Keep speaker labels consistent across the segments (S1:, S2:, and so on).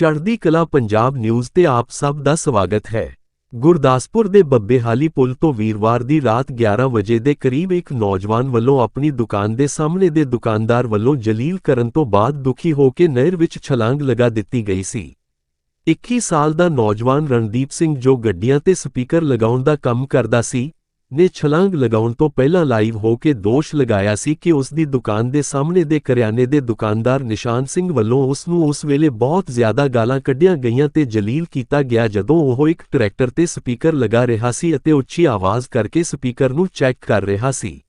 S1: ਚੜ੍ਹਦੀ ਕਲਾ ਪੰਜਾਬ ਨਿਊਜ਼ ਤੇ ਆਪ ਸਭ ਦਾ ਸਵਾਗਤ ਹੈ। ਗੁਰਦਾਸਪੁਰ ਦੇ ਬੱਬੇਹਾਲੀ ਪੁਲ ਤੋਂ ਵੀਰਵਾਰ ਦੀ ਰਾਤ 11 ਵਜੇ ਦੇ ਕਰੀਬ ਇੱਕ ਨੌਜਵਾਨ ਵੱਲੋਂ ਆਪਣੀ ਦੁਕਾਨ ਦੇ ਸਾਹਮਣੇ ਦੇ ਦੁਕਾਨਦਾਰ ਵੱਲੋਂ ਜਲੀਲ ਕਰਨ ਤੋਂ ਬਾਅਦ ਦੁਖੀ ਹੋ ਕੇ ਨਹਿਰ ਵਿੱਚ ਛਲਾਂਗ ਲਗਾ ਦਿੱਤੀ ਗਈ ਸੀ। 21 ਸਾਲ ਦਾ ਨੌਜਵਾਨ ਰਣਦੀਪ ਸਿੰਘ ਜੋ ਗੱਡੀਆਂ ਤੇ ਸਪੀਕਰ ਲਗਾਉਣ ਦਾ ਕੰਮ ਕਰਦਾ ਸੀ ਨੇ ਛਲਾਂਗ ਲਗਾਉਣ ਤੋਂ ਪਹਿਲਾਂ ਲਾਈਵ ਹੋ ਕੇ ਦੋਸ਼ ਲਗਾਇਆ ਸੀ ਕਿ ਉਸ ਦੀ ਦੁਕਾਨ ਦੇ ਸਾਹਮਣੇ ਦੇ ਕਰਿਆਨੇ ਦੇ ਦੁਕਾਨਦਾਰ ਨਿਸ਼ਾਨ ਸਿੰਘ ਵੱਲੋਂ ਉਸ ਨੂੰ ਉਸ ਵੇਲੇ ਬਹੁਤ ਜ਼ਿਆਦਾ ਗਾਲਾਂ ਕੱਢੀਆਂ ਗਈਆਂ ਤੇ ਜਲੀਲ ਕੀਤਾ ਗਿਆ ਜਦੋਂ ਉਹ ਇੱਕ ਟਰੈਕਟਰ ਤੇ ਸਪੀਕਰ ਲਗਾ ਰਿਹਾ ਸੀ ਅਤੇ ਉੱਚੀ ਆਵਾਜ਼ ਕਰਕੇ ਸਪੀਕਰ ਨੂੰ ਚੈੱਕ ਕਰ ਰਿਹਾ ਸੀ।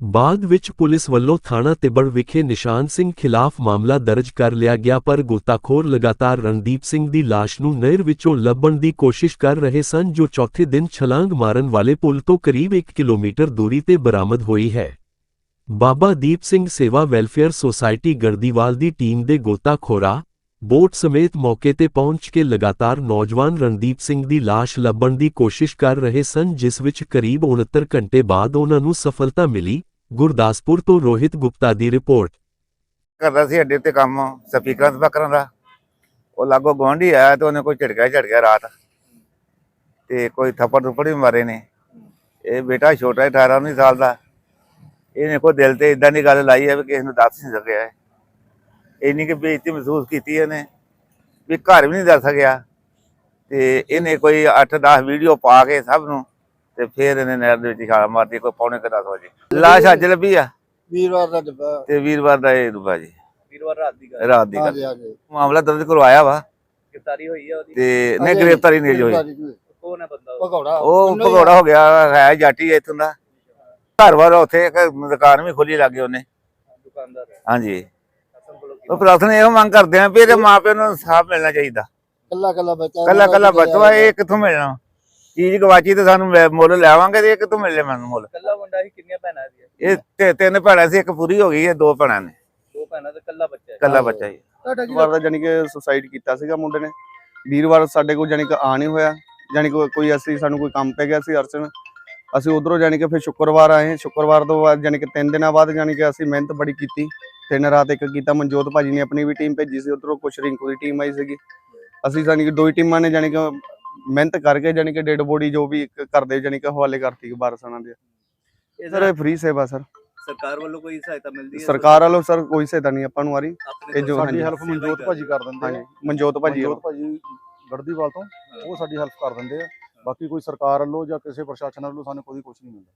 S1: ਬਾਅਦ ਵਿੱਚ ਪੁਲਿਸ ਵੱਲੋਂ ਥਾਣਾ ਤਿੱਬੜ ਵਿਖੇ ਨਿਸ਼ਾਨ ਸਿੰਘ ਖਿਲਾਫ ਮਾਮਲਾ ਦਰਜ ਕਰ ਲਿਆ ਗਿਆ, ਪਰ ਗੋਤਾਖੋਰ ਲਗਾਤਾਰ ਰਣਦੀਪ ਸਿੰਘ ਦੀ ਲਾਸ਼ ਨੂੰ ਨਹਿਰ ਵਿੱਚੋਂ ਲੱਭਣ ਦੀ ਕੋਸ਼ਿਸ਼ ਕਰ ਰਹੇ ਸਨ, ਜੋ ਚੌਥੇ ਦਿਨ ਛਲਾਂਗ ਮਾਰਨ ਵਾਲੇ ਪੁਲ ਤੋਂ ਕਰੀਬ 1 ਕਿਲੋਮੀਟਰ ਦੂਰੀ ਤੇ ਬਰਾਮਦ ਹੋਈ ਹੈ। ਬਾਬਾ ਦੀਪ ਸਿੰਘ ਸੇਵਾ ਵੈਲਫੇਅਰ ਸੁਸਾਇਟੀ ਗਰਦੀਵਾਲ ਦੀ ਟੀਮ ਦੇ ਗੋਤਾਖੋਰਾ ਬੋਟ ਸਮੇਤ ਮੌਕੇ ਤੇ ਪਹੁੰਚ ਕੇ ਲਗਾਤਾਰ ਨੌਜਵਾਨ ਰਣਦੀਪ ਸਿੰਘ ਦੀ ਲਾਸ਼ ਲੱਭਣ ਦੀ ਕੋਸ਼ਿਸ਼ ਕਰ ਰਹੇ ਸਨ, ਜਿਸ ਵਿੱਚ ਕਰੀਬ 69 ਘੰਟੇ ਬਾਅਦ ਉਹਨਾਂ ਨੂੰ ਸਫਲਤਾ ਮਿਲੀ। ਗੁਰਦਾਸਪੁਰ ਤੋਂ ਰੋਹਿਤ ਗੁਪਤਾ ਦੀ ਰਿਪੋਰਟ।
S2: ਕਰਦਾ ਸੀ ਅੱਡੇ ਤੇ ਕੰਮ ਸਪੀਕਰਾਂ ਤੇ ਪਕੜਨ ਦਾ। ਉਹ ਲਾਗੋ ਗਵਾਂਢੀ ਆਇਆ ਤੇ ਉਹਨੇ ਕੋਈ ਝਟਕਾ ਹੀ ਰਾਤ। ਤੇ ਕੋਈ ਥੱਪੜ ਥੁੱਪੜ ਵੀ ਮਾਰੇ ਨੇ। ਇਹ ਬੇਟਾ ਛੋਟਾ ਹੈ 18 19 ਸਾਲ ਦਾ। ਇਹਨੇ ਕੋਈ ਦਿਲ ਤੇ ਇਦਾਂ ਦੀ ਗੱਲ ਲਾਈ ਹੈ ਵੀ ਕਿਸੇ ਨੂੰ ਦੱਸ ਨਹੀਂ ਸਕਿਆ ਹੈ ਇੰਨੀ ਕਿ ਬੇਇੱਜ਼ਤੀ ਮਹਿਸੂਸ ਕੀਤੀ ਇਹਨੇ ਵੀ ਘਰ ਵੀ ਨਹੀਂ ਦੱਸ ਸਕਿਆ। ਤੇ ਇਹਨੇ ਕੋਈ 8-10 ਵੀਡੀਓ ਪਾ ਕੇ ਸਭ ਨੂੰ ਤੇ ਫਿਰ ਇਹਨੇ ਨਹਿਰ ਦੇ ਵਿੱਚ ਛਾਲ ਮਾਰਤੀ ਕੋਈ ਪੌਣੇ ਕੁ ਦਸ ਵਜੇ। ਲਾਸ਼ ਅੱਜ ਲੱਭੀ ਆ?
S3: ਵੀਰਵਾਰ ਦਾ ਡੱਬਾ।
S2: ਤੇ ਵੀਰਵਾਰ ਦਾ ਇਹ ਦੁਬਾ ਜੀ।
S4: ਵੀਰਵਾਰ ਰਾਤ ਦੀ ਗੱਲ।
S2: ਰਾਤ ਦੀ ਗੱਲ। ਮਾਮਲਾ ਦਰਜ ਕਰਵਾਇਆ ਵਾ।
S4: ਗ੍ਰਿਫਤਾਰੀ ਹੋਈ ਹੈ ਉਹਦੀ।
S2: ਤੇ ਨੇ ਗ੍ਰਿਫਤਾਰੀ ਨਹੀਂ ਹੋਈ।
S4: ਕੌਣ ਹੈ ਬੰਦਾ?
S3: ਭਗੌੜਾ।
S2: ਉਹ ਭਗੌੜਾ ਹੋ ਗਿਆ ਹੈ ਜਾਟੀ ਇੱਥੋਂ ਦਾ। ਘਰ ਵਾਰ ਉੱਥੇ ਇੱਕ ਦੁਕਾਨ ਵੀ ਖੋਲੀ ਲੱਗੇ ਉਹਨੇ।
S4: ਦੁਕਾਨਦਾਰ
S2: ਹਾਂਜੀ। ਉਹ ਪ੍ਰਾਰਥਨਾ ਇਹੋ ਮੰਗ ਕਰਦੇ ਆ ਵੀ ਇਹਦੇ ਮਾਪਿਆਂ ਨੂੰ ਇਨਸਾਫ ਮਿਲਣਾ ਚਾਹੀਦਾ।
S3: ਕੱਲਾ ਕੱਲਾ ਬੱਚਾ
S2: ਕੱਲਾ ਕੱਲਾ ਬੱਚਾ ਇਹ ਕਿੱਥੋਂ ਮਿਲਣਾ? ਚੀਜ਼ ਗਵਾਚੀ ਤੇ ਸਾਨੂੰ ਮੁੱਲ ਲੈਵਾਂਗੇ ਤੇ ਇਹ ਕਿੱਥੋਂ ਮਿਲਣੇ ਮੈਨੂੰ ਮੁੱਲ।
S4: ਕੱਲਾ ਮੁੰਡਾ ਸੀ ਕਿੰਨੀਆਂ ਭੈਣਾਂ ਸੀ?
S2: ਇਹ ਤੇ- ਤਿੰਨ ਭੈਣਾਂ ਸੀ ਇੱਕ ਪੂਰੀ ਹੋ ਗਈ ਹੈ ਦੋ ਭੈਣਾਂ ਨੇ।
S4: ਦੋ ਭੈਣਾਂ ਤੇ ਕੱਲਾ ਬੱਚਾ ਹੈ।
S2: ਕੱਲਾ ਬੱਚਾ ਜੀ
S5: ਵੀਰਵਾਰ ਦਾ ਜਾਨੀ ਕਿ ਸੁਸਾਈਡ ਕੀਤਾ ਸੀਗਾ ਮੁੰਡੇ ਨੇ। ਵੀਰਵਾਰ ਸਾਡੇ ਕੋਲ ਜਾਨੀ ਕਿ ਆ ਨਹੀਂ ਹੋਇਆ। ਜਾਨੀ ਕਿ ਕੋਈ ਅਸੀਂ ਸਾਨੂੰ ਕੋਈ ਕੰਮ ਪੈ ਗਿਆ ਸੀ ਅਰਚਨ। ਅਸੀਂ ਉਧਰੋਂ ਜਾਨੀ ਕਿ ਫਿਰ ਸ਼ੁੱਕਰਵਾਰ ਆਏ। ਸ਼ੁੱਕਰਵਾਰ ਤੋਂ ਬਾਅਦ ਜਾਨੀ ਕਿ ਤਿੰਨ ਦਿਨਾਂ ਬਾਅਦ ਜਾਨੀ ਕਿ ਅਸੀਂ ਮਿਹਨਤ ਬੜੀ ਕੀਤੀ। ਤਿੰਨ ਰਾਤ ਇੱਕ ਕੀਤਾ। ਮਨਜੋਤ ਭਾਜੀ ਨੇ ਆਪਣੀ ਵੀ ਟੀਮ ਭੇਜੀ ਸੀ। ਉਧਰੋਂ ਕੁਛ ਰਿੰਕੂ ਦੀ ਟੀਮ ਆਈ ਸੀਗੀ। ਅਸੀਂ ਜਾਨੀ ਕਿ ਦੋ ਹੀ ਟੀਮਾਂ ਨੇ ਜਾਨੀ ਕਿ ਮਿਹਨਤ ਕਰਕੇ ਜਾਨੀ ਕਿ ਡੈਡ ਬੋਡੀ ਜੋ ਵੀ ਇੱਕ ਕਰਦੇ ਜਾਨੀ ਕਿ ਹਵਾਲੇ ਕਰਤੀ ਬਾਰਸਾਨਾ ਦੇ।
S4: ਇਹ
S5: ਸਰ ਇਹ ਫ੍ਰੀ ਸੇਵਾ ਸਰ।
S4: ਸਰਕਾਰ ਵੱਲੋਂ ਕੋਈ ਸਹਾਇਤਾ ਮਿਲਦੀ ਹੈ?
S5: ਸਰਕਾਰ ਵੱਲੋਂ ਸਰ ਕੋਈ ਸਹਾਇਤਾ ਨਹੀਂ ਆਪਾਂ ਨੂੰ ਆ ਰਹੀ ਇਹ ਜੋ ਸਾਡੀ
S6: ਹੈਲਪ ਮਨਜੋਤ ਭਾਜੀ ਕਰ ਦਿੰਦੇ ਆ।
S5: ਮਨਜੋਤ ਭਾਜੀ
S6: ਮਨਜੋਤ ਭਾਜੀ ਗੜਦੀਵਾਲ ਤੋਂ ਉਹ ਸਾਡੀ ਹੈਲਪ ਕਰ ਦਿੰਦੇ ਆ। ਬਾਕੀ ਕੋਈ ਸਰਕਾਰ ਵੱਲੋਂ ਜਾਂ ਕਿਸੇ ਪ੍ਰਸ਼ਾਸਨ ਵੱਲੋਂ ਸਾਨੂੰ ਕੋਈ ਕੁਝ ਨਹੀਂ ਮਿਲਦਾ।